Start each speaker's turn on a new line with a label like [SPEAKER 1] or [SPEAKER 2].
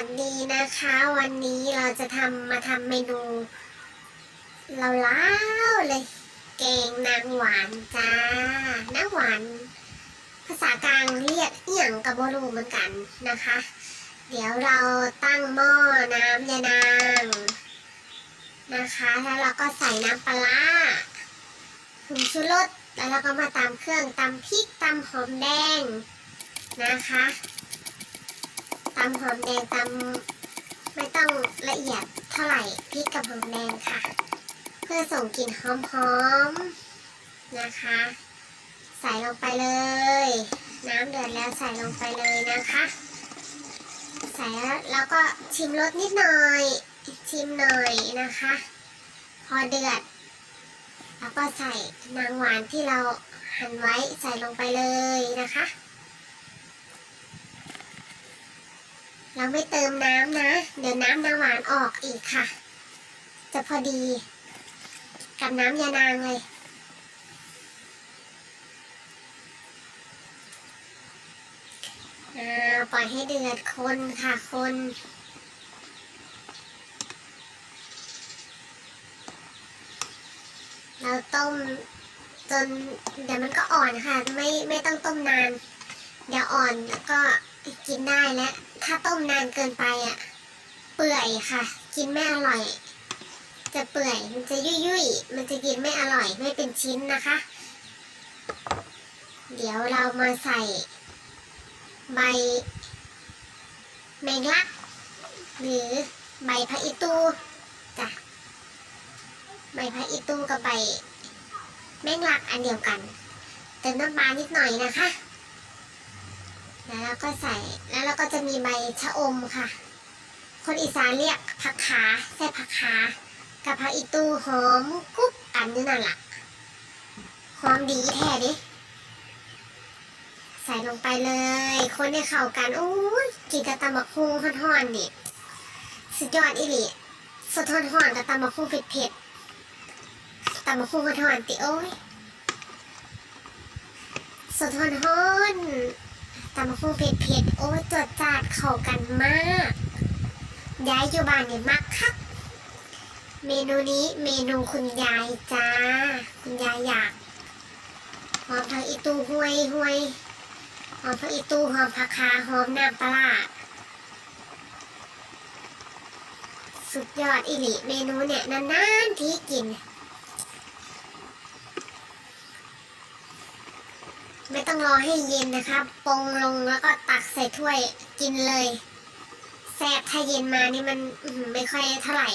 [SPEAKER 1] วัสดีนะคะ วันนี้เราจะทำมาทำเมนูเราล้าวๆเลยแกงนางหวานจ้านางหวาน ภาษากลางเรียกเอี่ยงกับบรูเหมือนกันนะคะ เดี๋ยวเราตั้งหม้อน้ำยานางนะคะแล้วเราก็ใส่น้ำปลาผงชูรสแล้วเราก็มาตำเครื่องตำพริกตำหอมแดงนะคะ ตำหอมแดงตำไม่ต้องละเอียดเท่าไหร่พริกกับหอมแดงค่ะ เพื่อส่งกลิ่นหอมๆนะคะ ใส่ลงไปเลย น้ำเดือดแล้วใส่ลงไปเลยนะคะ ใส่แล้วแล้วก็ชิมรสนิดหน่อยชิมหน่อยนะคะ พอเดือดแล้วก็ใส่นางหวานที่เราหั่นไว้ใส่ลงไปเลยนะคะ เราไม่เติมน้ำนะ เดี๋ยวน้ำนางหวานออกอีกค่ะ จะพอดี กับน้ำยานางเลยอ่าปล่อยให้เดือดคนค่ะคนเราต้มจนเดี๋ยวมันก็อ่อนค่ะ ไม่ไม่ต้องต้มนาน เดี๋ยวอ่อนแล้วก็ กินได้แล้ว ถ้าต้มนานเกินไปอะ เปื่อยค่ะ กินไม่อร่อย จะเปื่อย มันจะยุ่ยยุ่ยมันจะกินไม่อร่อย ไม่เป็นชิ้นนะคะ เดี๋ยวเรามาใส่ ใบแมงลัก หรือใบพระอิตูจ้ะใบพระอิตูกับใบแมงลักอันเดียวกัน เติมน้ำปลานิดหน่อยนะคะ แล้วเราก็ใส่แล้วเราก็จะมีใบชะอมค่ะ คนอีสานเรียกผักขาใส่ผักขากับพระอิตูหอมกรุบกันนี่นั่นแหละหอมดีแท้ดิใส่ลงไปเลย คนให้เข้ากันโอ้ยกินกับตำบักหุ่งห่อนๆนี่สุดยอดอีหลีสดห่อนๆกับตำบักหุ่งเผ็ดๆตำบักหุ่งห่อนๆติโอ้ยสดห่อนๆ ตำบักหุ่งเผ็ดๆโอ้ยจดจาดเข้ากันมากย้ายอยู่บ้านนี่มักคักเมนูนี้เมนูคุณยายจ้า คุณยายอยากหอมทั้งอีตูห้วยห้วยหอมผักอีตูหอมผักคาหอมน้ำปลาสุดยอดอีหลีเมนูเนี่ยนานๆที่กิน ไม่ต้องรอให้เย็นนะคะปองลงแล้วก็ตักใส่ถ้วยกินเลยแซ่บถ้าเย็นมานี่มันไม่ค่อยเท่าไหร่